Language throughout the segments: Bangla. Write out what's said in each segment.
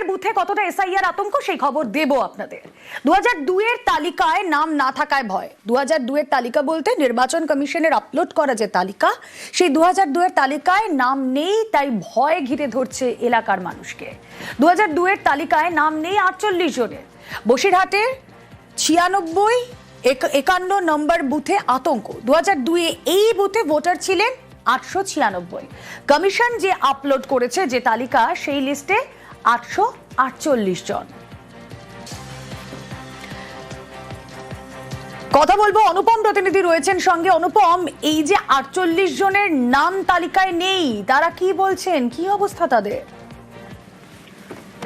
দুয়ের বুথে কতটা এসআইআর আতঙ্ক সেই খবর দেব আপনাদের। দু হাজার দুয়ের তালিকায় নাম না থাকায় ভয়। দু হাজার দুয়ের তালিকা বলতে নির্বাচন কমিশনের আপলোড করা যে তালিকা, সেই দু হাজার দুয়ের তালিকায় নাম নেই, তাই ভয় ঘিরে ধরছে এলাকার মানুষকে। দু হাজার দুয়ের তালিকায় নাম নেই আটচল্লিশ জনের। বসিরহাটের ছিয়ানব্বই একান্ন নম্বর বুথে আতঙ্ক। দু হাজার দুয়ে এই বুথে ভোটার ছিলেন আটশো ছিয়ানব্বই। কমিশন যে আপলোড করেছে যে তালিকা, সেই লিস্টে আটশো আটচল্লিশ জন। কথা বলব অনুপম প্রতিনিধি রয়েছেন সঙ্গে। অনুপম এই যে আটচল্লিশ জনের নাম তালিকায় নেই তারা কি বলছেন? কি অবস্থা তাদের?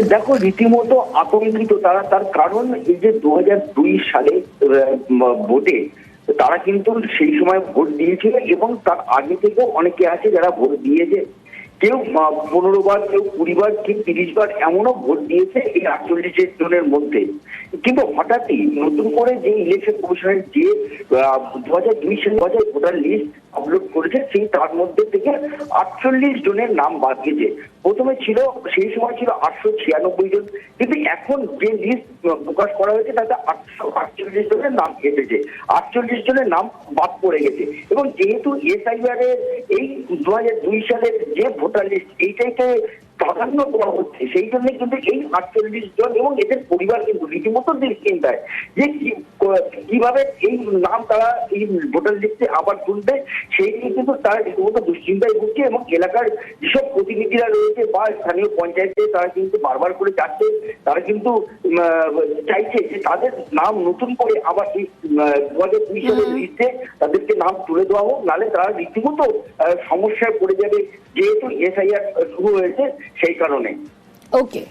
দেখো রীতিমতো আতঙ্কিত তারা তার কারণ এই যে দু দুই সালে আহ, ভোটে তারা কিন্তু সেই সময় ভোট দিয়েছিল এবং তার আগে থেকেও অনেকে আছে যারা ভোট দিয়েছে। কেউ পনেরো বার, কেউ কুড়ি বার, কেউ তিরিশ বার এমনও ভোট দিয়েছে এই আটচল্লিশ জনের মধ্যে। কিন্তু হঠাৎই নতুন করে যে ইলেকশন কমিশনের যে দু হাজার দুই সালে দু হাজার ভোটার লিস্ট আপলোড করেছে, সেই তার মধ্যে থেকে আটচল্লিশ জনের নাম বাদ গেছে। প্রথমে ছিল, সেই সময় ছিল আটশো ছিয়ানব্বই জন। কিন্তু এখন যে লিস্ট প্রকাশ করা হয়েছে, তাতে আটশো আটচল্লিশ জনের নাম এসেছে। আটচল্লিশ জনের নাম বাদ পড়ে গেছে। এবং যেহেতু এসআইআর এর এই দু হাজার দুই সালের যে ভোটার লিস্ট এইটাইতে প্রাধান্য দেওয়া হচ্ছে সেই জন্য কিন্তু এই আটচল্লিশ জন এবং এদের পরিবার কিন্তু রীতিমতো চিন্তায় যে কীভাবে এই নাম তারা এই ভোটার লিস্টে আবার তুলবে সেই নিয়ে কিন্তু তারা রীতিমতো দুশ্চিন্তায় ভুগছে এবং এলাকার যেসব প্রতিনিধিরা রয়েছে বা স্থানীয় পঞ্চায়েতে তারা কিন্তু বারবার করে যাচ্ছে তারা কিন্তু চাইছে যে তাদের নাম নতুন করে আবার এই দু হাজার দুই সালের লিস্টে তাদেরকে নাম তুলে দেওয়া হোক নাহলে তারা রীতিমতো সমস্যায় পড়ে যাবে। যেহেতু এসআইআর শুরু হয়েছে সেই কারণে। ওকে।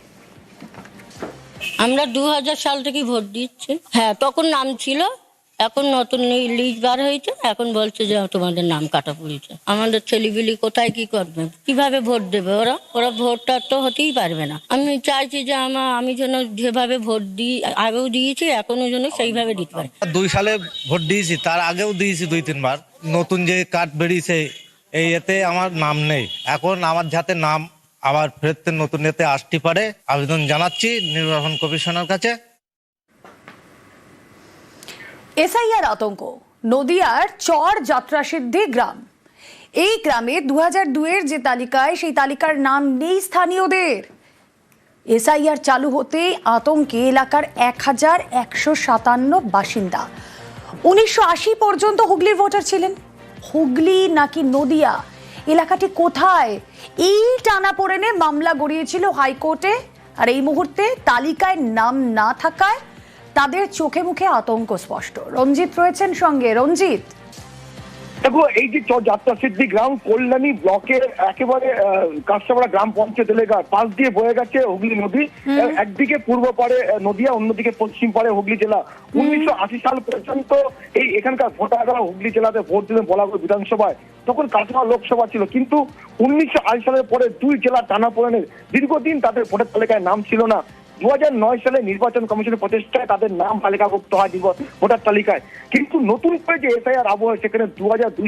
আমরা দু হাজার সাল থেকে ভোট দিচ্ছি। হ্যাঁ তখন নাম ছিল এখন নতুন লিস্ট বার হয়েছে এখন বলছে যে তোমাদের নাম কাটা পড়েছে। আমাদের ছেলেগুলি কোথায় কি করবে? কীভাবে ভোট দেবে ওরা? ওরা ভোটটা তো হতেই পারবে না। আমি চাইছি যে আমার আমি যেন যেভাবে ভোট দিই আগেও দিয়েছি এখনও যেন সেইভাবে দিতে পারি। দুই সালে ভোট দিয়েছি তার আগেও দিয়েছি দুই তিনবার। নতুন যে কার্ড বেরিয়েছে এই এতে আমার নাম নেই। এখন আমার যাতে নাম আবার ফেরতে নতুন এতে আসতে পারে। আবেদন জানাচ্ছি নির্বাচন কমিশনের কাছে। এসআইআর আতঙ্ক, নদিয়ার চর যাত্রাসিদ্ধি গ্রাম। এই গ্রামে দু হাজার দুয়ের যে তালিকায়, সেই তালিকার নাম নেই স্থানীয়দের। এসআইআর চালু হতেই আতঙ্কে এলাকার এক হাজার একশো সাতান্ন বাসিন্দা। উনিশশো আশি পর্যন্ত হুগলির ভোটার ছিলেন। হুগলি নাকি নদিয়া? এলাকাটি কোথায়? এই টানা পড়েনে মামলা গড়িয়েছিল হাইকোর্টে। আর এই মুহূর্তে তালিকায় নাম না থাকায় তাদের চোখে মুখে আতঙ্ক স্পষ্ট। রঞ্জিত রয়েছেন সঙ্গে। রঞ্জিত দেখো এই যে যাত্রা সিদ্ধি গ্রাম কল্যাণী ব্লকের একেবারে কাঁচরাপাড়া গ্রাম পঞ্চায়েত এলাকার পাশ দিয়ে বয়ে গেছে হুগলি নদী। একদিকে পূর্ব পারে নদিয়া অন্যদিকে পশ্চিম পারে হুগলি জেলা। উনিশশো আশি সাল পর্যন্ত এই এখানকার ভোটাররা হুগলি জেলাতে ভোট দিলেন বলাগড় বিধানসভায়। তখন কাঁচরাপাড়া লোকসভা ছিল কিন্তু উনিশশো আশি সালের পরে দুই জেলা টানা পড়েনের দীর্ঘদিন তাদের ভোটার তালিকায় নাম ছিল না। দু সালে নির্বাচন কমিশনের প্রচেষ্টায় তাদের নাম তালিকাভুক্ত হয় ভোটার তালিকায়। কিন্তু নতুন করে যে এসআইআর আবহাওয়া সেখানে দু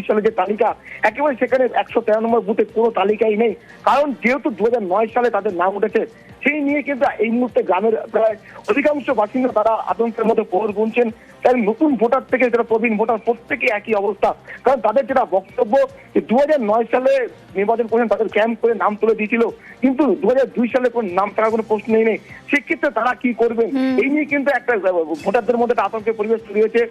সালে যে তালিকা, একেবারে সেখানে একশো তেরো নম্বর বুথে কোনো তালিকাই নেই। কারণ যেহেতু দু হাজার নয় সালে তাদের নাম উঠেছে, সেই নিয়ে কিন্তু এই মুহূর্তে গ্রামের প্রায় অধিকাংশ বাসিন্দা তারা আতঙ্কের মধ্যে পোহর গুনছেন। তাই নতুন ভোটার থেকে যারা প্রবীণ ভোটার প্রত্যেকে একই অবস্থা। কারণ তাদের যেটা বক্তব্য যে দু হাজার নয় সালে নির্বাচন কমিশন তাদের ক্যাম্প করে নাম তুলে দিয়েছিল কিন্তু দু দুই সালে কোন নাম থাকার কোনো প্রশ্নই নেই। সেক্ষেত্রে তারা কি করবেন? এই নিয়ে কিন্তু একটা ভোটারদের মধ্যে একটা আতঙ্কের পরিবেশ তৈরি হয়েছে।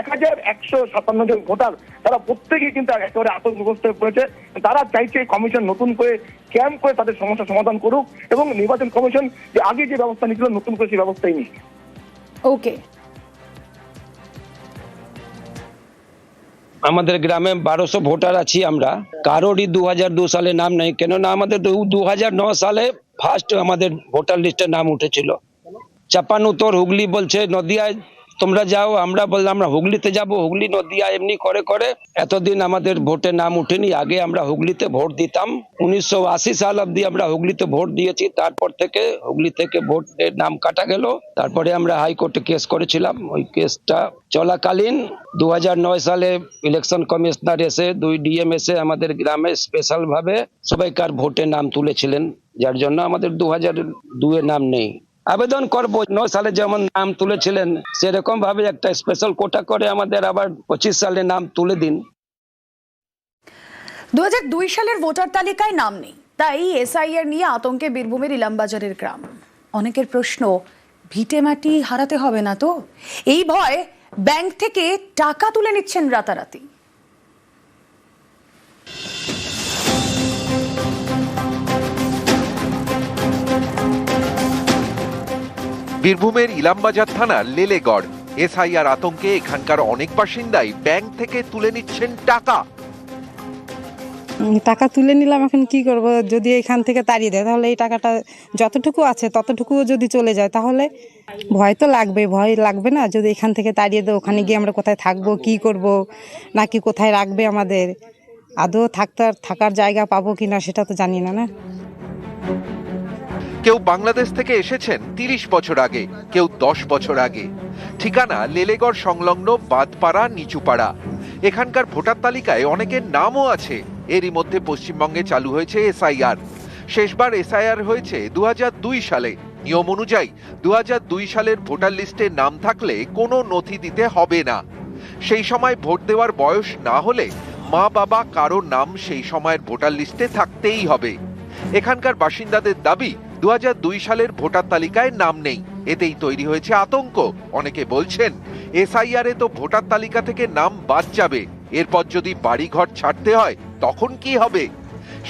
এক হাজার একশো সাতান্ন জন ভোটার তারা প্রত্যেকেই কিন্তু একেবারে আতঙ্কগ্রস্ত হয়ে পড়েছে। তারা চাইছে কমিশন নতুন করে ক্যাম্প করে তাদের সমস্যা সমাধান করুক এবং নির্বাচন কমিশন যে আগে যে ব্যবস্থা নিয়েছিল নতুন করে সেই ব্যবস্থাই নিক। ওকে আমাদের গ্রামে বারোশো ভোটার আছি আমরা। কারোরই দু হাজার দু সালে নাম নেই। কেননা আমাদের দু হাজার ন সালে ফার্স্ট আমাদের ভোটার লিস্টে নাম উঠেছিল। চাপান উত্তর হুগলি বলছে, নদিয়ায় তোমরা যাও, আমরা বললাম, আমরা হুগলিতে যাব, হুগলি নদিয়া এমনি করে করে। এতদিন আমাদের ভোটে নাম উঠেনি, আগে আমরা হুগলিতে ভোট দিতাম। উনিশশো আশি সাল অব্দি আমরা হুগলিতে ভোট দিয়েছি, তারপর থেকে হুগলি থেকে ভোটের নাম কাটা গেল। তারপরে আমরা হাইকোর্টে কেস করেছিলাম, ওই কেসটা চলাকালীন। দু সালে ইলেকশন কমিশনার এসে, দুই ডিএম এসে আমাদের গ্রামে স্পেশাল ভাবে সবাইকার ভোটে নাম তুলেছিলেন, যার জন্য আমাদের দু হাজার দুয়ের নাম নেই। আবেদন করব। নয় সালে যেমন নাম তুলেছিলেন, সেরকম ভাবে একটা স্পেশাল কোটা করে আমাদের আবার পঁচিশ সালে নাম তুলে দিন। দু হাজার দুই সালের ভোটার তালিকায় নাম নেই, তাই এসআইআর নিয়ে আতঙ্কে বীরভূমের ইলামবাজারের গ্রাম। অনেকের প্রশ্ন, ভিটে মাটি হারাতে হবে না তো? এই ভয় ব্যাংক থেকে টাকা তুলে নিচ্ছেন রাতারাতি। বীরভূমের ইলামবাজার থানার লেলেগড়। এসআইআর আতঙ্কে এখানকার অনেক বাসিন্দাই ব্যাংক থেকে তুলে নিচ্ছেন টাকা। টাকা তুলে নিলাম, এখন কি করব? যদি এখান থেকে তাড়িয়ে দেয়, তাহলে এই টাকাটা যতটুকু আছে, ততটুকুও যদি চলে যায়, তাহলে ভয় তো লাগবে, ভয় লাগবে না? যদি এখান থেকে তাড়িয়ে দেয়, ওখানে গিয়ে আমরা কোথায় থাকব, কি করব, নাকি কোথায় রাখবে আমাদের? আদৌ থাকতে থাকার জায়গা পাবো কি না সেটা তো জানি না না? কেউ বাংলাদেশ থেকে এসেছেন তিরিশ বছর আগে, কেউ দশ বছর আগে। ঠিকানা লেলেগড় সংলগ্ন বাদপাড়া নিচুপাড়া। এখানকার ভোটার তালিকায় অনেকের নামও আছে। এরই মধ্যে পশ্চিমবঙ্গে চালু হয়েছে এসআইআর। শেষবার এসআইআর হয়েছে দু হাজার দুই সালে। নিয়ম অনুযায়ী দু হাজার দুই সালের ভোটার লিস্টে নাম থাকলে কোনো নথি দিতে হবে না। সেই সময় ভোট দেওয়ার বয়স না হলে মা বাবা কারও নাম সেই সময়ের ভোটার লিস্টে থাকতেই হবে। এখানকার বাসিন্দাদের দাবি দু হাজার দুই সালের ভোটার তালিকায় নাম নেই। এতেই তৈরি হয়েছে আতঙ্ক। অনেকে বলছেন এসআইআর এ তো ভোটার তালিকা থেকে নাম বাদ যাবে। এরপর যদি বাড়িঘর ছাড়তে হয় তখন কি হবে?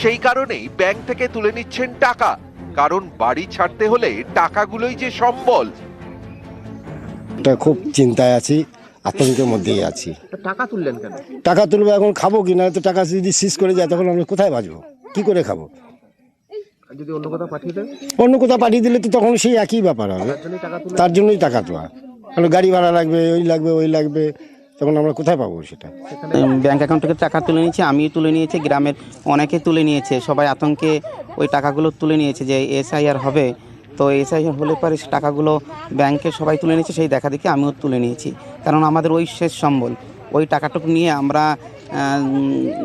সেই কারণেই ব্যাংক থেকে তুলে নিচ্ছেন টাকা। কারণ বাড়ি ছাড়তে হলে টাকাগুলোই যে সম্বল। খুব চিন্তায় আছি আতঙ্কের মধ্যেই আছি। টাকা তুললেন কেন? টাকা তুলবো এখন খাব কি? না তো টাকা যদি শেষ করে যায় তখন আমরা কোথায় বাঁচবো? কি করে খাব? যদি অন্য কোথাও পাঠিয়ে দেন? অন্য কোথাও পাঠিয়ে দিলে তো তখন সেই একই ব্যাপার হবে। তার জন্যই টাকা তুলে তার জন্যই টাকা তো কারণ গাড়ি ভাড়া লাগবে ওই লাগবে ওই লাগবে তখন আমরা কোথায় পাবো সেটা? ব্যাংক অ্যাকাউন্ট থেকে টাকা তুলে নিয়েছে আমিও তুলে নিয়েছি গ্রামের অনেকে তুলে নিয়েছে সবাই আতঙ্কে ওই টাকাগুলো তুলে নিয়েছে যে এসআইআর হবে। তো এসআইআর হলে পরে সে টাকাগুলো ব্যাংকে সবাই তুলে নিয়েছে সেই দেখা দেখি আমিও তুলে নিয়েছি। কারণ আমাদের ওই শেষ সম্বল। ওই টাকাটুকু নিয়ে আমরা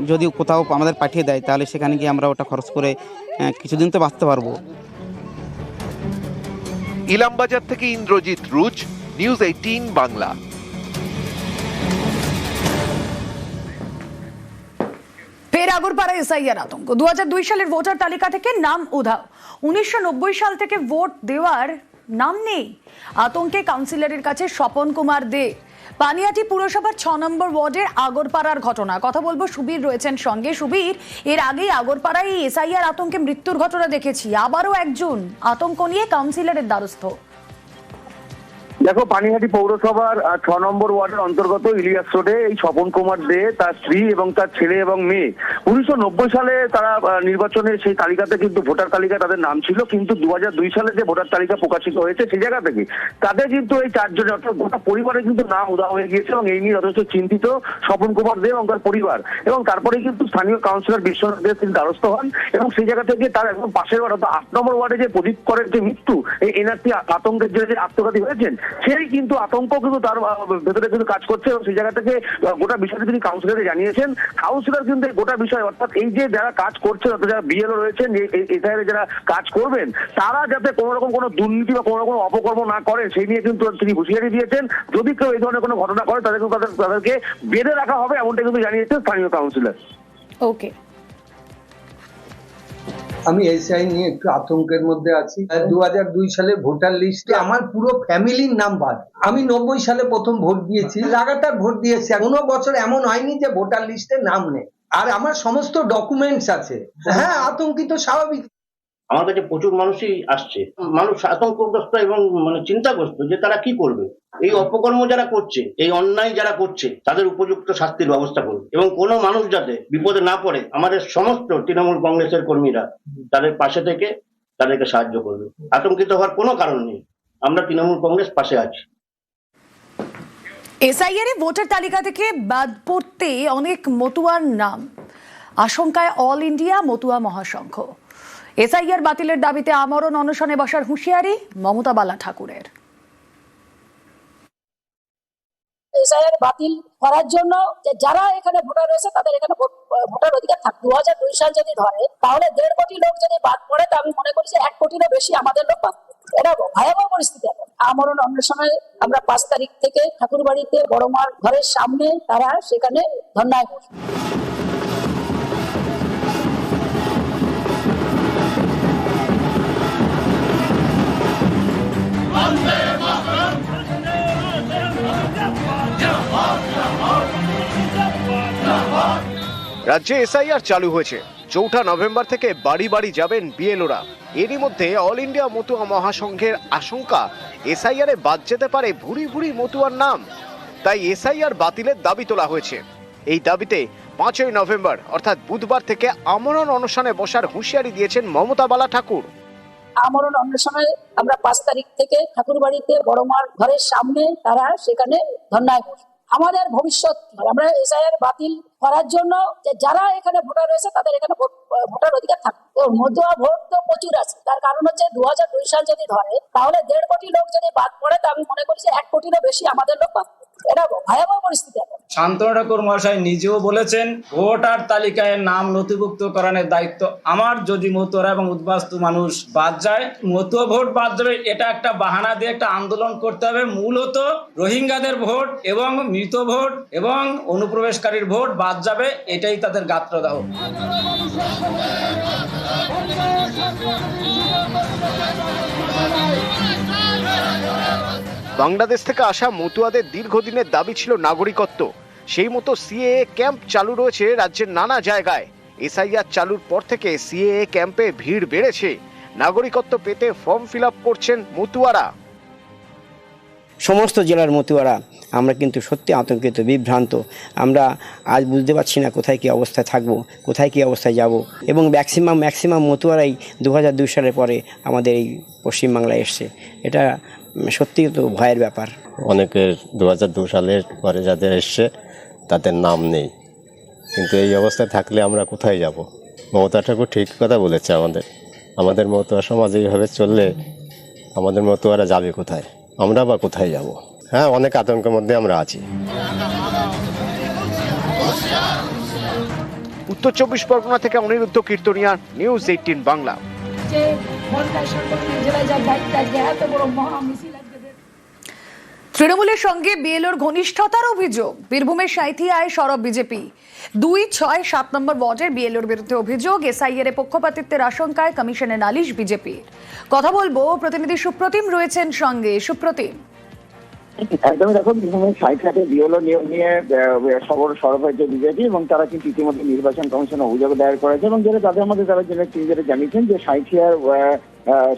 যদি কোথাও আমাদের পাঠিয়ে দেয় তাহলে সেখানে গিয়ে আমরা ওটা খরচ করে কিছুদিন তো বাঁচতে পারব। ইলামবাজার থেকে ইন্দ্রজিৎ রুজ নিউজ এইটিন বাংলা। ফের আগরপাড়া এসআইআর আতঙ্ক। দু হাজার দুই সালের ভোটার তালিকা থেকে নাম উধাও। উনিশশো নব্বই সাল থেকে ভোট দেওয়ার নাম নেই। আতঙ্কে কাউন্সিলরের কাছে স্বপন কুমার দে পানিয়াটি পুরসভার ছ নম্বর ওয়ার্ডের আগরপাড়ার ঘটনা। কথা বলব সুবীর রয়েছেন সঙ্গে। সুবীর, এর আগেই আগরপাড়ায় এসআইআর আতঙ্কে মৃত্যুর ঘটনা দেখেছি। আবারও একজন আতঙ্ক নিয়ে কাউন্সিলরের দ্বারস্থ। দেখো পানিহাটি পৌরসভার ছ নম্বর ওয়ার্ডের অন্তর্গত ইলিয়াস রোডে এই স্বপন কুমার দে তার স্ত্রী এবং তার ছেলে এবং মেয়ে। উনিশশো নব্বই সালে তারা আহ, নির্বাচনের সেই তালিকাতে কিন্তু ভোটার তালিকা তাদের নাম ছিল কিন্তু দু হাজার দুই সালে যে ভোটার তালিকা প্রকাশিত হয়েছে সেই জায়গা থেকে তাদের কিন্তু এই চারজনের অর্থাৎ গোটা পরিবারের কিন্তু নাম উদা হয়ে গিয়েছে এবং এই নিয়ে যথেষ্ট চিন্তিত স্বপন কুমার দে এবং তার পরিবার। এবং তারপরে কিন্তু স্থানীয় কাউন্সিলর বিশ্বনাথ দে তিনি দ্বারস্থ হন এবং সেই জায়গা থেকে তার একদম পাশের ওয়ার্ড অর্থাৎ আট নম্বর ওয়ার্ডে যে প্রদীপ করের যে মৃত্যু এই এনআরসি আতঙ্কের জন্য যে আত্মঘাতী হয়েছেন সেই কিন্তু আতঙ্ক কিন্তু তার ভেতরে কিন্তু কাজ করছে এবং সেই জায়গা থেকে গোটা বিষয়টি তিনি কাউন্সিলরে জানিয়েছেন। কাউন্সিলর কিন্তু এই গোটা বিষয়, অর্থাৎ এই যে যারা কাজ করছে, অর্থাৎ যারা বিএলও রয়েছেন এসআইআর যারা কাজ করবেন, তারা যাতে কোনো রকম কোনো দুর্নীতি বা কোনো রকম অপকর্ম না করে, সেই নিয়ে কিন্তু তিনি হুঁশিয়ারি দিয়েছেন। যদি কেউ এই ধরনের কোনো ঘটনা করে, তাদের কিন্তু তাদের, তাদেরকে বেঁধে রাখা হবে এমনটা কিন্তু জানিয়েছেন স্থানীয় কাউন্সিলর ওকে আমি এসআই নিয়ে একটু আতঙ্কের মধ্যে আছি। দু দুই সালে ভোটার লিস্টে আমার পুরো ফ্যামিলির নাম বাদ। আমি নব্বই সালে প্রথম ভোট দিয়েছি। লাগাতার ভোট দিয়েছি। কোনো বছর এমন হয়নি যে ভোটার লিস্টে নাম নেই। আর আমার সমস্ত ডকুমেন্টস আছে। হ্যাঁ আতঙ্কিত, স্বাভাবিক। আমার কাছে প্রচুর মানুষই আসছে। মানুষ আতঙ্কগ্রস্ত এবং মানে চিন্তাগ্রস্ত যে তারা কি করবে? এই অপকর্ম যারা করছে এই অন্যায় যারা করছে তাদের উপযুক্ত শাস্তির ব্যবস্থা করবে এবং কোনো মানুষ যাতে বিপদে না পড়ে আমাদের সমস্ত তৃণমূল কংগ্রেসের কর্মীরা তাদের পাশে থেকে তাদেরকে সাহায্য করবে। আতঙ্কিত হওয়ার কোনো কারণ নেই। আমরা তৃণমূল কংগ্রেস পাশে আছি। এসআইআর ভোটার তালিকা থেকে বাদ পড়তে অনেক মতুয়ার নাম। আশঙ্কায় All India Matua Mahasangha. SIR বাতিলের দাবিতে আমরণ অনশনে বসার হুঁশিয়ারি মমতা বালা ঠাকুরের। এসআইআর বাতিল করার জন্য যে যারা এখানে ভোটার রয়েছে, তাদের এখানে ভোটার অধিকার থাকবে দু হাজার দুই সাল যদি ধরে, তাহলে দেড় কোটি লোক যদি বাদ পড়ে, তা আমি মনে করি যে এক কোটিরও বেশি আমাদের লোক বাদ এটা ভয়াবহ পরিস্থিতি এখন। আমরণ অন্বেষণে আমরা পাঁচ তারিখ থেকে ঠাকুর বাড়িতে বড় ঘরের সামনে তারা সেখানে ধর্নায় বসবে। রাজ্যে এসআইআর চালু হয়েছে। চৌঠা নভেম্বর থেকে বাড়ি বাড়ি যাবেন বিএলওরা। এরই মধ্যে অল ইন্ডিয়া মতুয়া মহাসংঘের আশঙ্কা, এসআইআরে বাদ যেতে পারে ভুরি ভুরি মতুয়ার নাম। তাই এসআইআর বাতিলের দাবি তোলা হয়েছে। এই দাবিতে পাঁচই নভেম্বর, অর্থাৎ বুধবার থেকে আমরণ অনশনে বসার হুঁশিয়ারি দিয়েছেন মমতা বালা ঠাকুর। আমরণ অন্বেষণে আমরা পাঁচ তারিখ থেকে ঠাকুর বাড়িতে বড় মার ঘরের সামনে তারা সেখানে ধর্নায় আমাদের ভবিষ্যৎ, আমরা এসআইআর বাতিল করার জন্য যে যারা এখানে ভোটার রয়েছে, তাদের এখানে ভোট- ভোটার অধিকার থাকবে তো মধুয়া ভোট তো প্রচুর আছে তার কারণ হচ্ছে দু সাল যদি ধরে, তাহলে দেড় কোটি লোক যদি বাদ পড়ে, তা আমি মনে করি যে এক কোটিরও বেশি আমাদের লোক বাদ। এটা ভয়াবহ পরিস্থিতি শান্তনু ঠাকুর মহাশয় নিজেও বলেছেন ভোটার তালিকায় নাম নথিভুক্ত করানোর দায়িত্ব আমার। যদি মতুয়ারা এবং উদ্বাস্তু মানুষ বাদ যায় মতুয়া ভোট বাদ যাবে এটা একটা বাহানা দিয়ে একটা আন্দোলন করতে হবে। মূলত রোহিঙ্গাদের ভোট এবং মৃত ভোট এবং অনুপ্রবেশকারীর ভোট বাদ যাবে এটাই তাদের গাত্রদাহ। বাংলাদেশ থেকে আসা মতুয়াদের দীর্ঘদিনের দাবি ছিল নাগরিকত্ব। সেই মতো সিএএ ক্যাম্প চালু রয়েছে রাজ্যের নানা জায়গায়। এসআইআর চালুর পর থেকে সিএএ ক্যাম্পে ভিড় বেড়েছে। নাগরিকত্ব পেতে ফর্ম ফিল করছেন মতুয়ারা। সমস্ত জেলার মতুয়ারা, আমরা কিন্তু সত্যি আতঙ্কিত, বিভ্রান্ত। আমরা আজ বুঝতে পারছি না কোথায় কী অবস্থায় থাকব, কোথায় কী অবস্থায় যাব। এবং ম্যাক্সিমাম ম্যাক্সিমাম মতুয়ারাই দু হাজার দুই সালের পরে আমাদের এই পশ্চিমবাংলায় এসছে। এটা সত্যি তো ভয়ের ব্যাপার। অনেকের দু হাজার দু সালের পরে যাদের এসছে তাদের নাম নেই। কিন্তু এই অবস্থায় থাকলে আমরা কোথায় যাব? মমতা ঠাকুর ঠিক কথা বলেছে আমাদের। আমাদের মতুয়া সমাজ এইভাবে চললে আমাদের মতো মতুয়ারা যাবে কোথায়? আমরা বা কোথায় যাব? হ্যাঁ অনেক আতঙ্কের মধ্যে আমরা আছি। উত্তর চব্বিশ পরগনা থেকে অনিরুদ্ধ কীর্তনিয়া নিউজ এইটিন বাংলা। যে মনটায় সর্বত্র জেলায় যার দায়িত্ব আজকে এত বড় মহা মিছিল আজকে বের তৃণমূলের সঙ্গে বিএলওর ঘনিষ্ঠতার অভিযোগ। বীরভূমের সাঁথিয়ায় সরব বিজেপি। দুই ছয় সাত নম্বর ওয়ার্ডের বিএলওর বিরুদ্ধে অভিযোগ এসআইএর পক্ষপাতিত্বের আশঙ্কায় কমিশনে নালিশ বিজেপি কথা বলব, প্রতিনিধি সুপ্রতিম রয়েছেন সঙ্গে। সুপ্রতিম। একদমই দেখো, বীরভূমের সাইটঘাটে বিএলও নিয়োগ নিয়ে সবর সরব হয়েছে বিজেপি এবং তারা কিন্তু ইতিমধ্যে নির্বাচন কমিশনে অভিযোগ দায়ের করেছে এবং যেটা তাদের মধ্যে তারা যেটা জানিয়েছেন যে সাইথিয়ার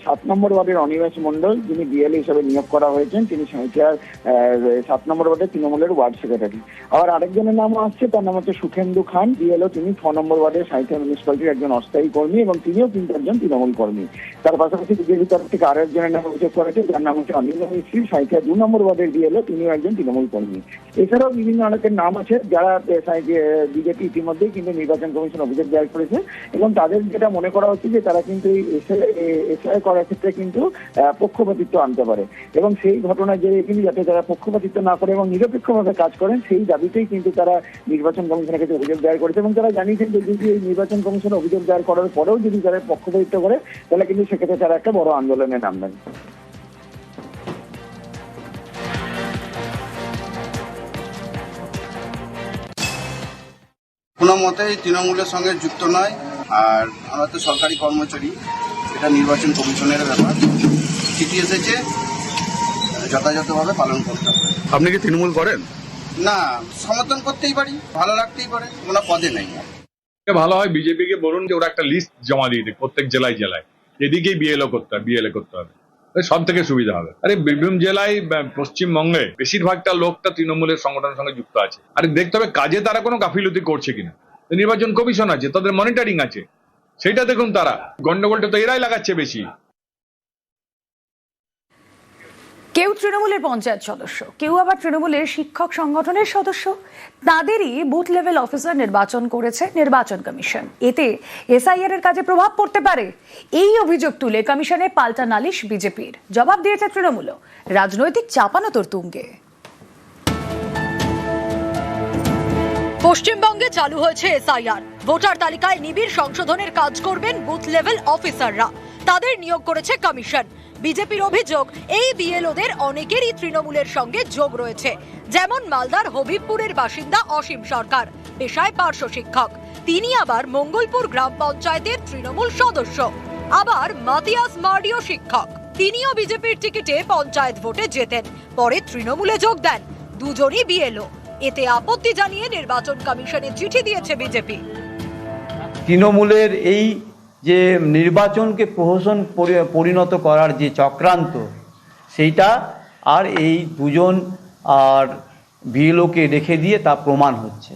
সাত নম্বর ওয়ার্ডের অনিমেষ মন্ডল যিনি বিএলএ হিসেবে নিয়োগ করা হয়েছেন, তিনি সাইথিয়ার সাত নম্বর ওয়ার্ডের তৃণমূলের ওয়ার্ড সেক্রেটারি। আবার আরেকজনের নাম আসছে, তার নাম হচ্ছে সুখেন্দু খান। বিএলও তিনি ছ নম্বর ওয়ার্ডের সাইথিয়া মিউনিসিপালিটির একজন অস্থায়ী কর্মী এবং তিনিও কিন্তু একজন তৃণমূল কর্মী। তার পাশাপাশি বিজেপি তরফ থেকে আরও একজনের নাম অভিযোগ করেছে যার নাম হচ্ছে অনিল মিস্ত্রি। সাইথিয়া দু নম্বর ওয়ার্ডের বিএলও, তিনিও একজন তৃণমূল কর্মী। এছাড়াও বিভিন্ন অনেকের নাম আছে, যারা বিজেপি ইতিমধ্যেই কিন্তু নির্বাচন কমিশন অভিযোগ দায়ের করেছে এবং তাদের যেটা মনে করা হচ্ছে যে তারা কিন্তু এই এসআই করার ক্ষেত্রে কিন্তু পক্ষপাতিত্ব আনতে পারে। এবং সেই ঘটনা যে কিন্তু যাতে তারা পক্ষপাতিত্ব না করে এবং নিরপেক্ষভাবে কাজ করেন, সেই দাবিতেই কিন্তু তারা নির্বাচন কমিশনের কাছে অভিযোগ দায়ের করেছে। এবং তারা জানিয়েছেন যে যদি এই নির্বাচন কমিশন অভিযোগ দায়ের করার পরেও যদি তারা পক্ষপাতিত্ব করে, তাহলে কিন্তু সেক্ষেত্রে তারা একটা বড় আন্দোলনে নামবেন। কোনো মতেই তৃণমূলের সঙ্গে যুক্ত নয়, আর আমরা তো সরকারি কর্মচারী। এটা নির্বাচন কমিশনের ব্যাপার। চিঠি এসেছে যথাযথভাবে পালন করতে হবে। আপনি কি তৃণমূল করেন? না সমর্থন করতেই পারি ভালো লাগতেই পারে কোনো পদে নেই। ভালো হয় বিজেপিকে বলুন যে ওরা একটা লিস্ট জমা দিয়ে দিক প্রত্যেক জেলায় জেলায়। এদিকেই বিএলও করতে হবে বিএলএ করতে হবে। সব থেকে সুবিধা হবে। আরে বীরভূম জেলায় পশ্চিমবঙ্গে বেশিরভাগটা লোকটা তৃণমূলের সংগঠনের সঙ্গে যুক্ত আছে। আরে দেখতে হবে কাজে তারা কোনো গাফিলতি করছে কিনা। নির্বাচন কমিশন আছে তাদের মনিটরিং আছে। সেটা দেখুন তারা। গন্ডগোলটা তো এরাই লাগাচ্ছে বেশি। কেউ তৃণমূলের পঞ্চায়েত সদস্য, কেউ আবার তৃণমূলের শিক্ষক সংগঠনের সদস্য। তাদেরই বুথ লেভেল অফিসার নির্বাচন করেছে নির্বাচন কমিশন। এতে এসআইআর এর কাজে প্রভাব পড়তে পারে। এই অভিযোগ তুলে কমিশনে পাল্টা নালিশ বিজেপির। জবাব দিয়েছে তৃণমূলও। রাজনৈতিক চাপানোতর তুঙ্গে। পশ্চিমবঙ্গে চালু হয়েছে এসআইআর। ভোটার তালিকায় নিবিড় সংশোধনের কাজ করবেন বুথ লেভেল অফিসাররা। তাদের নিয়োগ করেছে কমিশন। বিজেপির অভিযোগ, এই বিএলওদের অনেকেরই তৃণমূলের সঙ্গে যোগ রয়েছে। যেমন মালদার হবিবপুরের বাসিন্দা অসীম সরকার, পেশায় পার্শ্ব শিক্ষক। তিনি আবার মঙ্গলপুর গ্রাম পঞ্চায়েতের তৃণমূল সদস্য। আবার মাতিয়াস মার্ডিও শিক্ষক। তিনিও বিজেপির টিকিটে পঞ্চায়েত ভোটে জেতেন। পরে তৃণমূলে যোগ দেন। দুজনই বিএলও। এতে আপত্তি জানিয়ে নির্বাচন কমিশনে চিঠি দিয়েছে বিজেপি। তৃণমূলের এই যে নির্বাচনকে প্রহসন পরি- পরিণত করার যে চক্রান্ত সেইটা আর এই দুজন আর বিএলওকে রেখে দিয়ে তা প্রমাণ হচ্ছে।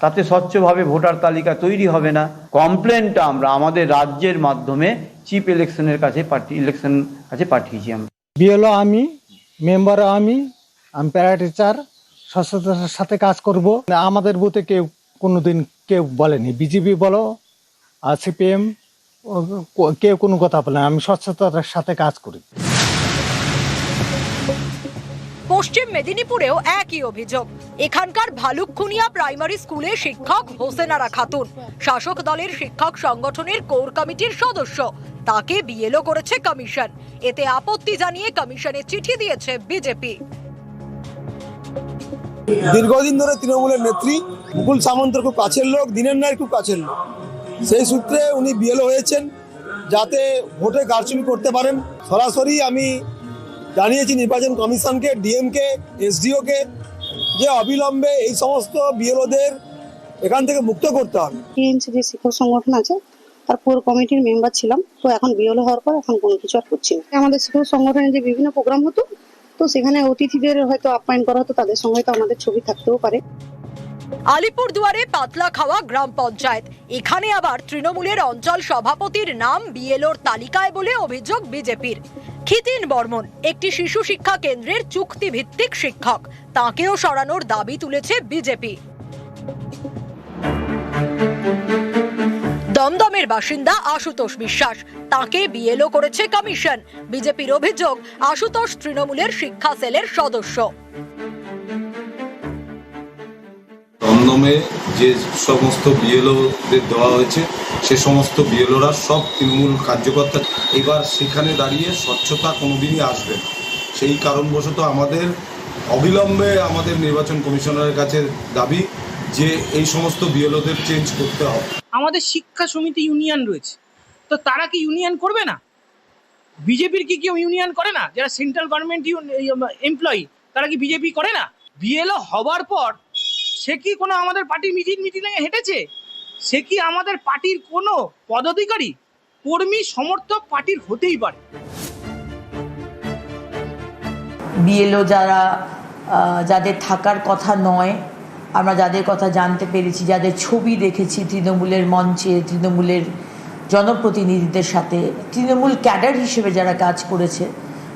তাতে স্বচ্ছভাবে ভোটার তালিকা তৈরি হবে না। কমপ্লেনটা আমরা আমাদের রাজ্যের মাধ্যমে চিফ ইলেকশনের কাছে পাঠিয়ে ইলেকশন কাছে পাঠিয়েছি আমরা। বিএলও আমি মেম্বার আমি আমি প্যারা টিচার স্বচ্ছতার সাথে কাজ করব। আমাদের বুথে কেউ কোনোদিন কেউ বলেনি। বিজেপি বলো, আর সিপিএম কেউ কোনো কথা বলে। আমি স্বচ্ছতার সাথে কাজ করি। পশ্চিম মেদিনীপুরেও একই অভিযোগ। এখানকার ভালুকখুনিয়া প্রাইমারি স্কুলে শিক্ষক হোসেনারা খাতুন। শাসক দলের শিক্ষক সংগঠনের কোর কমিটির সদস্য। তাকে বিএলও করেছে কমিশন। এতে আপত্তি জানিয়ে কমিশনে চিঠি দিয়েছে বিজেপি। দীর্ঘদিন ধরে তৃণমূলের নেত্রী মুকুল সামন্তর খুব কাছের লোক দিনের ন্যায় খুব কাছের লোক। সেই সূত্রে উনি বিএলও হয়েছেন যাতে ভোটে কারচুপি করতে পারেন। সরাসরি আমি জানিয়েছি নির্বাচন কমিশনকে, ডিএমকে, এসডিওকে যে অবিলম্বে এই সমস্ত বিএলওদের এখান থেকে মুক্ত করতে হবে। টিএমসি শিক্ষক সংগঠন আছে, তার পুরো কমিটির মেম্বার ছিলাম। তো এখন বিএলও হওয়ার পর এখন কোনো কিছু আর করছি না। আমাদের শিক্ষক সংগঠনে যে বিভিন্ন প্রোগ্রাম হতো তো সেখানে অতিথিদের হয়তো আপ্যায়ন করা হতো, তাদের সঙ্গে তো আমাদের ছবি থাকতেও পারে। আলিপুর দুয়ারে পাতলা খাওয়া গ্রাম পঞ্চায়েত। এখানে আবার তৃণমূলের অঞ্চল সভাপতির নাম বিএলওর তালিকায় বলে অভিযোগ বিজেপির। খিতিন বর্মন, একটি শিশু শিক্ষা কেন্দ্রের চুক্তি ভিত্তিক শিক্ষক। তাকেও সরানোর দাবি তুলেছে বিজেপি। দমদমের বাসিন্দা আশুতোষ বিশ্বাস। তাকে বিএলও করেছে কমিশন। বিজেপির অভিযোগ, আশুতোষ তৃণমূলের শিক্ষা সেলের সদস্য। দমদমে যে সমস্ত বিএলওদের দেওয়া হয়েছে, সে সমস্ত বিএলওরা সব তৃণমূল কার্যকর্তা। এবার সেখানে দাঁড়িয়ে স্বচ্ছতা কোনোদিনই আসবে সেই কারণবশত আমাদের অবিলম্বে আমাদের নির্বাচন কমিশনারের কাছে দাবি যে এই সমস্ত বিএলওদের চেঞ্জ করতে হবে। আমাদের শিক্ষা সমিতি ইউনিয়ন রয়েছে। তো তারা কি ইউনিয়ন করবে না? বিজেপির কি কেউ ইউনিয়ন করে না? যারা সেন্ট্রাল গভর্নমেন্ট এমপ্লয়ি তারা কি বিজেপি করে না? বিএলও হবার পর সে কি কোনো আমাদের পার্টির মিটিং মিটিংয়ে হেঁটেছে? সে কি আমাদের পার্টির কোনো পদাধিকারী, কর্মী, সমর্থক পার্টির হতেই পারে? বিএলও যারা যাদের থাকার কথা নয় আমরা যাদের কথা জানতে পেরেছি, যাদের ছবি দেখেছি তৃণমূলের মঞ্চে, তৃণমূলের জনপ্রতিনিধিদের সাথে, তৃণমূল ক্যাডার হিসেবে যারা কাজ করেছে,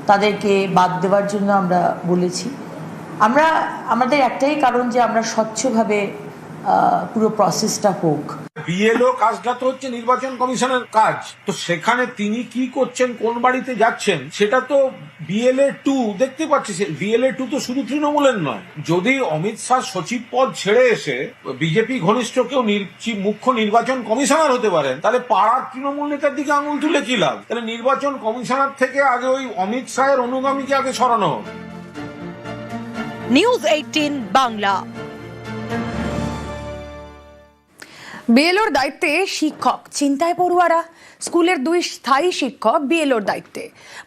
তাদেরকে বাদ দেওয়ার জন্য আমরা বলেছি। আমরা, আমাদের একটাই কারণ যে আমরা স্বচ্ছভাবে পুরো প্রসেসটা হোক। বিএলও কাজটা তো হচ্ছে নির্বাচন কমিশনের কাজ। তো সেখানে তিনি কি করছেন, কোন বাড়িতে যাচ্ছেন, সেটা তো বিএলএ টু দেখতে পাচ্ছি। বিএলএ টু তো শুধু তৃণমূলের নয়। যদি অমিত শাহ সচিব পদ ছেড়ে এসে বিজেপি ঘনিষ্ঠ কেউ মুখ্য নির্বাচন কমিশনার হতে পারেন, তাহলে পাড়ার তৃণমূল নেতার দিকে আঙুল তুলে কি লাভ? তাহলে নির্বাচন কমিশনার থেকে আগে ওই অমিত শাহের অনুগামীকে আগে সরানো নিউজ এইটিন বাংলা। বিএলওর দায়িত্বে শিক্ষক, চিন্তায় পড়ুয়ারা। স্কুলের দুই স্থায়ী শিক্ষক বিএলওর দায়িত্বে।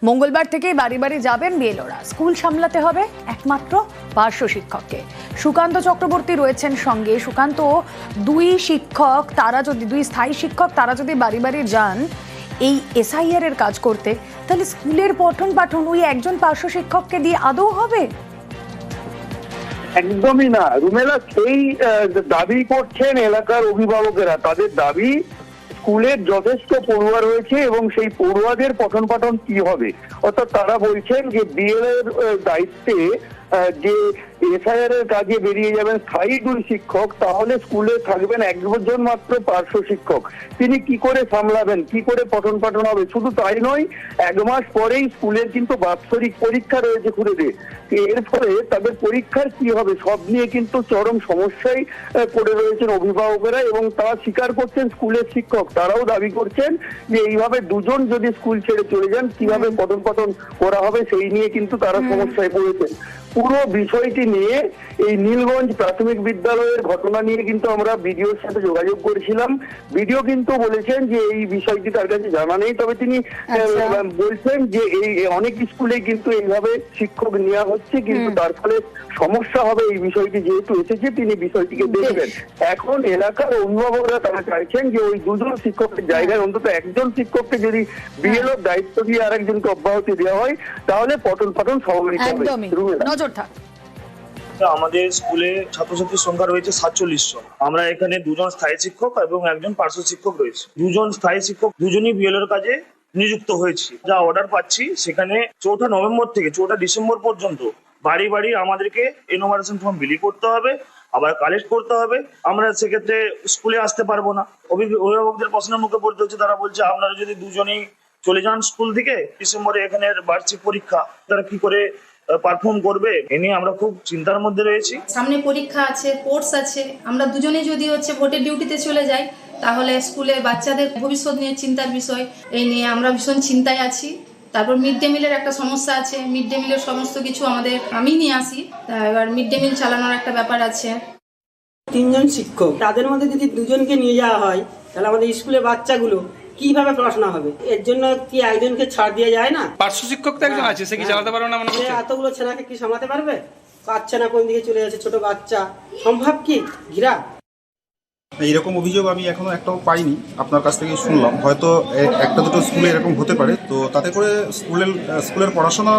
মঙ্গলবার থেকে বাড়ি বাড়ি যাবেন বিএলওরা। স্কুল সামলাতে হবে একমাত্র পার্শ্ব শিক্ষককে। সুকান্ত চক্রবর্তী রয়েছেন সঙ্গে। সুকান্ত, দুই শিক্ষক, তারা যদি, দুই স্থায়ী শিক্ষক, তারা যদি বাড়ি বাড়ি যান, এই এসআইআর এর কাজ করতে, তাহলে স্কুলের পঠন পাঠন ওই একজন পার্শ্ব শিক্ষককে দিয়ে আদৌ হবে? একদমই না। রুমেলা সেই দাবি করছেন এলাকার অভিভাবকেরা। তাদের দাবি স্কুলের যথেষ্ট পড়ুয়া রয়েছে এবং সেই পড়ুয়াদের পঠন পাঠন কি হবে? অর্থাৎ তারা বলছেন যে বিএল এর দায়িত্বে যে এসআইআর এর কাজে বেরিয়ে যাবেন স্থায়ী দুই শিক্ষক তাহলে স্কুলে থাকবেন একজন মাত্র পার্শ্ব শিক্ষক। তিনি কি করে সামলাবেন কি করে পঠন পাঠন হবে? শুধু তাই নয় এক মাস পরেই স্কুলের কিন্তু বাৎসরিক পরীক্ষা রয়েছে খুঁড়েদের এর ফলে তাদের পরীক্ষার কি হবে সব নিয়ে কিন্তু চরম সমস্যায় পড়ে রয়েছেন অভিভাবকেরা এবং তারা স্বীকার করছেন স্কুলের শিক্ষক। তারাও দাবি করছেন যে এইভাবে দুজন যদি স্কুল ছেড়ে চলে যান কীভাবে পঠন পাঠন করা হবে সেই নিয়ে কিন্তু তারা সমস্যায় পড়েছেন। পুরো বিষয়টি নিয়ে এই নীলগঞ্জ প্রাথমিক বিদ্যালয়ের ঘটনা নিয়ে কিন্তু আমরা বিডিওর সাথে যোগাযোগ করেছিলাম। বিডিও কিন্তু বলেছেন যে এই বিষয়টি তার কাছে জানা নেই। তবে তিনি বলছেন যে এই অনেক স্কুলে কিন্তু এইভাবে শিক্ষক নেওয়া হচ্ছে কিন্তু তার ফলে সমস্যা হবে এই বিষয়টি যেহেতু এসেছে তিনি বিষয়টিকে দেখবেন। এখন এলাকার অভিভাবকরা তারা চাইছেন যে ওই দুজন শিক্ষকের জায়গায় অন্তত একজন শিক্ষককে যদি বিএলও দায়িত্ব দিয়ে আরেকজনকে অব্যাহতি দেওয়া হয় তাহলে পঠন পাঠন স্বাভাবিক হবে থাক। আমাদের স্কুলে ছাত্রছাত্রীর সংখ্যা রয়েছে সাতচল্লিশশো আমরা এখানে দুজন স্থায়ী শিক্ষক এবং একজন পার্শ্ব শিক্ষক রয়েছে। দুজন স্থায়ী শিক্ষক, দুজনই বিএলওর কাজে নিযুক্ত হয়েছি। যা অর্ডার পাচ্ছি সেখানে চৌঠা নভেম্বর থেকে, চৌঠা ডিসেম্বর পর্যন্ত বাড়ি বাড়ি আমাদেরকে এনোমারেশন ফর্ম বিলি করতে হবে, আবার কালেক্ট করতে হবে। আমরা সেক্ষেত্রে স্কুলে আসতে পারব না। অভি- অভিভাবকদের প্রশ্নের মুখে পড়তে হচ্ছে, তারা বলছে আপনারা যদি দুজনেই চলে যান স্কুল থেকে, ডিসেম্বরে এখানে বার্ষিক পরীক্ষা, তারা কি করে পারফর্ম করবে এ নিয়ে আমরা খুব চিন্তার মধ্যে রয়েছি। সামনে পরীক্ষা আছে কোর্স আছে আমরা দুজনে যদি হচ্ছে ভোটের ডিউটিতে চলে যাই তাহলে স্কুলে বাচ্চাদের ভবিষ্যৎ নিয়ে চিন্তার বিষয়। এই নিয়ে আমরা ভীষণ চিন্তায় আছি। তারপর মিড ডে মিলের একটা সমস্যা আছে। মিড ডে মিলের সমস্ত কিছু আমাদের আমি নিয়ে আসি। এবার মিড ডে মিল চালানোর একটা ব্যাপার আছে। তিনজন শিক্ষক তাদের মধ্যে যদি দুজনকে নিয়ে যাওয়া হয় তাহলে আমাদের স্কুলের বাচ্চাগুলো কীভাবে পড়াশোনা হবে? এর জন্য কি একজনকে ছাড় দিয়ে যায় না? পার্শ্ব শিক্ষক তো একজন আছে সে কি চালাতে পারবে না মনে করছে? এতগুলো ছেলেকে কি সামলাতে পারবে? বাচ্চা না কোন দিকে চলে যাচ্ছে ছোট বাচ্চা। সম্ভব কি? ঘিরা এইরকম অভিযোগ আমি এখনও একটাও পাইনি। আপনার কাছ থেকে শুনলাম। হয়তো একটা দুটো স্কুলে এরকম হতে পারে। তো তাতে করে স্কুলের স্কুলের পড়াশোনা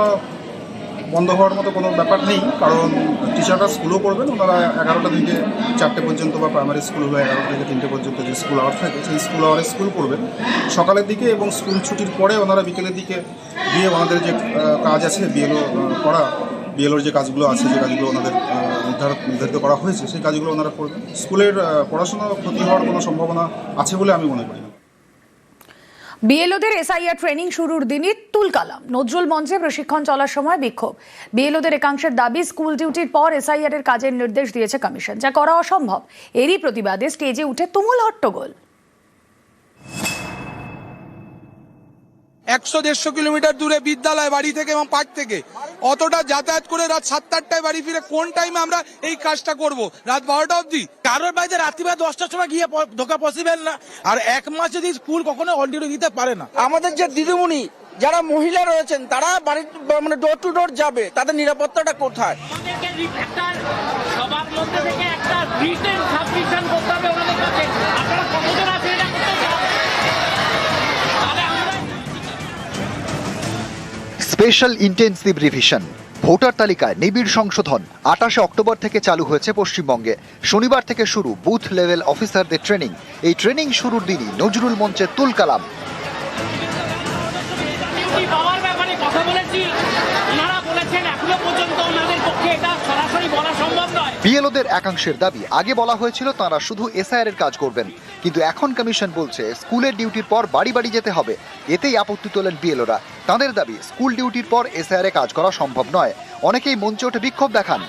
বন্ধ হওয়ার মতো কোনো ব্যাপার নেই, কারণ টিচাররা স্কুলও করবেন, ওনারা এগারোটা থেকে চারটে পর্যন্ত বা প্রাইমারি স্কুল হলে এগারোটা থেকে তিনটে পর্যন্ত যে স্কুল আওয়ার থাকে, সেই স্কুল আওয়ারে স্কুল করবেন। সকালের দিকে এবং স্কুল ছুটির পরে ওনারা বিকেলের দিকে গিয়ে ওনাদের যে কাজ আছে বিএলও করা বিএলওর যে কাজগুলো আছে, যে কাজগুলো ওনাদের নির্ধারিত করা হয়েছে, সেই কাজগুলো ওনারা করবেন। স্কুলের পড়াশোনা ক্ষতি হওয়ার কোনো সম্ভাবনা আছে বলে আমি মনে করি বিএলওদের এসআইআর ট্রেনিং শুরুর দিনই তুলকালাম নজরুল মঞ্চে প্রশিক্ষণ চলার সময় বিক্ষোভ। বিএলওদের একাংশের দাবি, স্কুল ডিউটির পর এসআইআর এর কাজের নির্দেশ দিয়েছে কমিশন, যা করা অসম্ভব। এরই প্রতিবাদে স্টেজে উঠে তুমুল হট্টগোল। একশো দেড়শো কিলোমিটার দূরে বিদ্যালয় বাড়ি থেকে এবং পার্ক থেকে। অতটা যাতায়াত করে রাত সাতটা আটটায় বাড়ি ফিরে কোন টাইমে আমরা এই কাজটা করব? রাত বারোটা অবধি। কারোর বাড়িতে রাত্রিবেলা দশটার সময় গিয়ে ঢোকা পসিবল না। আর এক মাস যদি স্কুল কখনো ডিউটি দিতে পারে না। আমাদের যে দিদিমণি যারা মহিলা রয়েছেন তারা বাড়ির মানে ডোর টু ডোর যাবে তাদের নিরাপত্তাটা কোথায়? সবার মধ্যে থেকে একটা রিটেন সাবমিশন করতে হবে ওনাদের কাছে। আপনারা কতজন স্পেশাল ইন্টেন্সিভ রিভিশন। ভোটার তালিকায় নিবিড় সংশোধন আটাশে অক্টোবর থেকে চালু হয়েছে পশ্চিমবঙ্গে। শনিবার থেকে শুরু বুথ লেভেল অফিসারদের ট্রেনিং। এই ট্রেনিং শুরুর দিনই নজরুল মঞ্চে তুলকালাম কালাম। বলেছেন এখনও পর্যন্ত বিএলওদের একাংশের দাবি, আগে বলা হয়েছিল তারা শুধু এসআইআর এর কাজ করবেন। কিন্তু এখন কমিশন বলছে, স্কুলের ডিউটির পর বাড়ি বাড়ি যেতে হবে। এতেই আপত্তি তোলেন বিএলওরা তাদের দাবি, স্কুল ডিউটির পর এসআইআর এ কাজ করা সম্ভব নয়। অনেকেই মঞ্চে উঠে বিক্ষোভ দেখান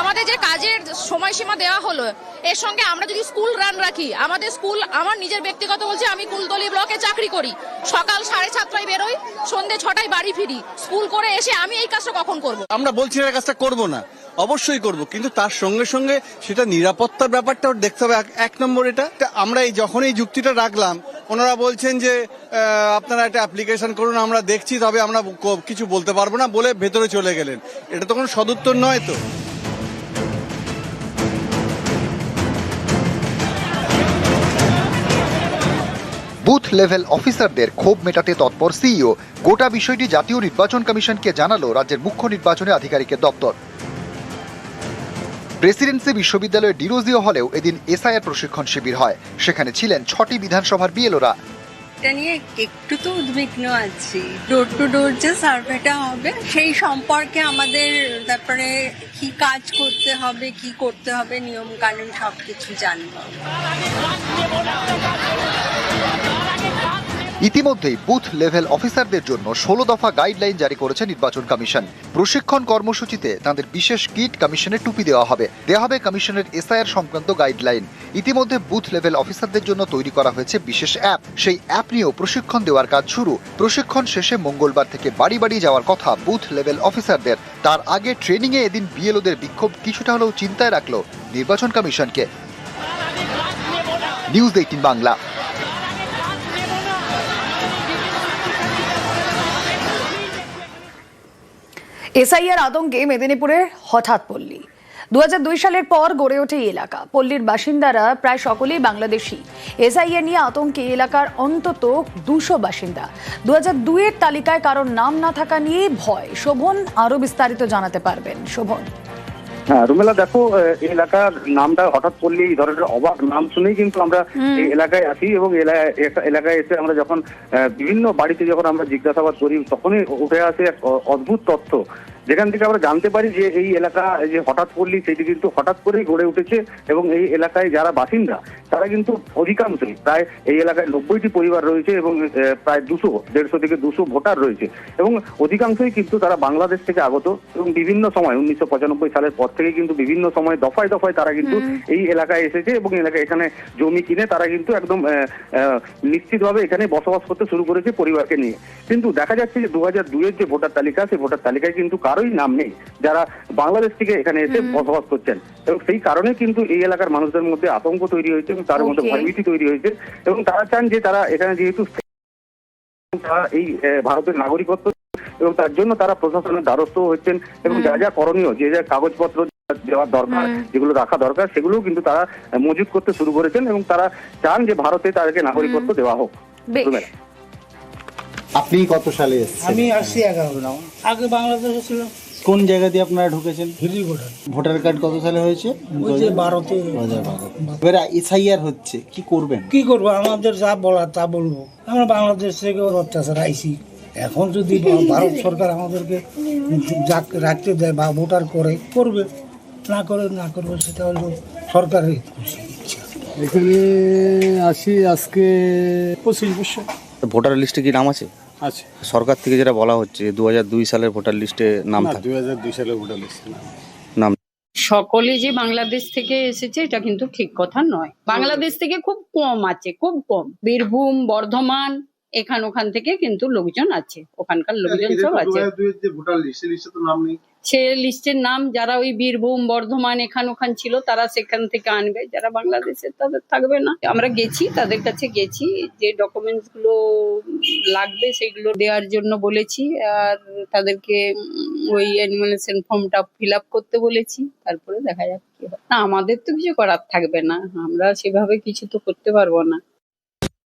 আমাদের যে কাজের সময়সীমা দেওয়া হলো, এর সঙ্গে আমরা যদি স্কুল রান রাখি, আমাদের স্কুল, আমার নিজের ব্যক্তিগত বলছে, আমি কুলতলি ব্লকে চাকরি করি। সকাল সাড়ে সাতটায় বেরোই, সন্ধে ছটায় বাড়ি ফিরি। স্কুল করে এসে আমি এই কাজটা কখন করব? আমরা বলছি এই কাজটা করব না, অবশ্যই করব, কিন্তু তার সঙ্গে সঙ্গে সেটা নিরাপত্তার ব্যাপারটাও দেখতে হবে, এক- নম্বর এটা। আমরা এই যখন এই যুক্তিটা রাখলাম, ওনারা বলছেন যে আপনারা একটা অ্যাপ্লিকেশন করুন, আমরা দেখছি, তবে আমরা কিছু বলতে পারব না বলে ভেতরে চলে গেলেন। এটা তো কোনো সদুত্তর নয় তো। বুথ লেভেল অফিসারদের ক্ষোভ মেটাতে তৎপর সিইও। গোটা বিষয়টি জাতীয় নির্বাচন কমিশনকে জানালো রাজ্যের মুখ্য নির্বাচনী আধিকারিকের দপ্তর। প্রেসিডেন্সি বিশ্ববিদ্যালয়ের ডিরোজিও হলেও এদিন এসআইআর প্রশিক্ষণ শিবির হয়। সেখানে ছিলেন ছটি বিধানসভার বিএলওরা। এটা নিয়ে একটু তো উদ্বিগ্ন আছি। ডোর টু ডোর যে সার্ভেটা হবে, সেই সম্পর্কে আমাদের তারপরে কি কাজ করতে হবে, কি করতে হবে নিয়ম কানুন সবকিছু জানব। ইতিমধ্যেই বুথ লেভেল অফিসারদের জন্য ষোলো দফা গাইডলাইন জারি করেছে নির্বাচন কমিশন। প্রশিক্ষণ কর্মসূচিতে তাদের বিশেষ কিট কমিশনের টুপি দেওয়া হবে। দেওয়া হবে কমিশনের এসআইআর সংক্রান্ত গাইডলাইন। ইতিমধ্যে বুথ লেভেল অফিসারদের জন্য তৈরি করা হয়েছে বিশেষ অ্যাপ। সেই অ্যাপ নিয়েও প্রশিক্ষণ দেওয়ার কাজ শুরু। প্রশিক্ষণ শেষে মঙ্গলবার থেকে বাড়ি বাড়ি যাওয়ার কথা বুথ লেভেল অফিসারদের। তার আগে ট্রেনিংয়ে এদিন বিএলওদের বিক্ষোভ কিছুটা হলেও চিন্তায় রাখল নির্বাচন কমিশনকে। News eighteen Bangla. এসআইআর আতঙ্কে মেদিনীপুরে হঠাৎ পল্লী। দু হাজার দুই সালের পর গড়ে ওঠে এই এলাকা। পল্লীর বাসিন্দারা প্রায় সকলেই বাংলাদেশি। এসআইএ নিয়ে আতঙ্কে এলাকার অন্তত দুশো বাসিন্দা। দু দুইয়ের তালিকায় কারোর নাম না থাকা নিয়ে ভয়। শোভন আরও বিস্তারিত জানাতে পারবেন। শোভন। হ্যাঁ রুমেলা দেখো এই এলাকার নামটা হঠাৎ করলে এই ধরনের অবাক নাম শুনেই কিন্তু আমরা এই এলাকায় আসি এবং এলাকায় এসে আমরা যখন আহ, বিভিন্ন বাড়িতে যখন আমরা জিজ্ঞাসাবাদ করি তখনই উঠে আসে এক অদ্ভুত তথ্য। যেখান থেকে আমরা জানতে পারি যে এই এলাকা যে হঠাৎ পল্লী সেটি কিন্তু হঠাৎ করেই গড়ে উঠেছে এবং এই এলাকায় যারা বাসিন্দা তারা কিন্তু অধিকাংশই প্রায় এই এলাকায় নব্বইটি পরিবার রয়েছে এবং প্রায় দুশো দেড়শো থেকে দুশো ভোটার রয়েছে। এবং অধিকাংশই কিন্তু তারা বাংলাদেশ থেকে আগত এবং বিভিন্ন সময় উনিশশো পঁচানব্বই সালের পর থেকে কিন্তু বিভিন্ন সময় দফায় দফায় তারা কিন্তু এই এলাকায় এসেছে এবং এলাকায় এখানে জমি কিনে তারা কিন্তু একদম নিশ্চিতভাবে এখানে বসবাস করতে শুরু করেছে পরিবারকে নিয়ে। কিন্তু দেখা যাচ্ছে যে দু হাজার দুইয়ের যে ভোটার তালিকা সেই ভোটার তালিকায় কিন্তু কারোই নাম নেই যারা বাংলাদেশ থেকে এখানে এসে বসবাস করছেন। এবং সেই কারণে কিন্তু এই এলাকার মানুষদের মধ্যে আতঙ্ক তৈরি হয়েছে এবং তার মধ্যে ভয়ভীতি তৈরি হয়েছে এবং তারা চান যে তারা এখানে যেহেতু তারা এই ভারতের নাগরিকত্ব এবং তার জন্য তারা প্রশাসনের দ্বারস্থ হচ্ছেন এবং যা যা করণীয় যে যা কাগজপত্র দেওয়ার দরকার যেগুলো রাখা দরকার সেগুলোও কিন্তু তারা মজুত করতে শুরু করেছেন এবং তারা চান যে ভারতে তাদেরকে নাগরিকত্ব দেওয়া হোক। আপনি কত সালে এসেছেন? আমি আসছি এগারো নাম। আগে বাংলাদেশে ছিল। কোন জায়গা দিয়ে আপনারা ঢুকেছেন? ভোটার ভোটার কার্ড কত সালে হয়েছে? ওই যে বারোতে। এবারে এসআইআর হচ্ছে কি করবেন? কি করব? আমাদের যা বলার তা বলব। আমরা বাংলাদেশ থেকে অত্যাচার আইছি। এখন যদি ভারত সরকার আমাদেরকে যাক- রাখতে দেয় বা ভোটার করে করবে। না করে না করবে সেটা হলো সরকারের খুশি এখানে আসি আজকে পঁচিশ বছর। ভোটার লিস্টে কি নাম আছে? আছে। সরকার থেকে যেটা বলা হচ্ছে দু দুই সালের ভোটার লিস্টে নাম থাকে দুই হাজার দুই সালের ভোটার লিস্টে নাম সকলে যে বাংলাদেশ থেকে এসেছে এটা কিন্তু ঠিক কথা নয়। বাংলাদেশ থেকে খুব কম আছে খুব কম। বীরভূম বর্ধমান এখান ওখান থেকে কিন্তু লোকজন আছে ওখানকার লোকজন সব আছে। সে লিস্টের নাম যারা ওই বীরভূম বর্ধমান এখান ওখান ছিল তারা সেখান থেকে আনবে। যারা বাংলাদেশের তাদের থাকবে না। আমরা গেছি তাদের কাছে গেছি যে ডকুমেন্টসগুলো লাগবে সেগুলো দেওয়ার জন্য বলেছি আর তাদেরকে ওই অ্যানিমেলেশন ফর্মটা ফিল আপ করতে বলেছি। তারপরে দেখা যাক কি হয়। না আমাদের তো কিছু করার থাকবে না। আমরা সেভাবে কিছু তো করতে পারব না।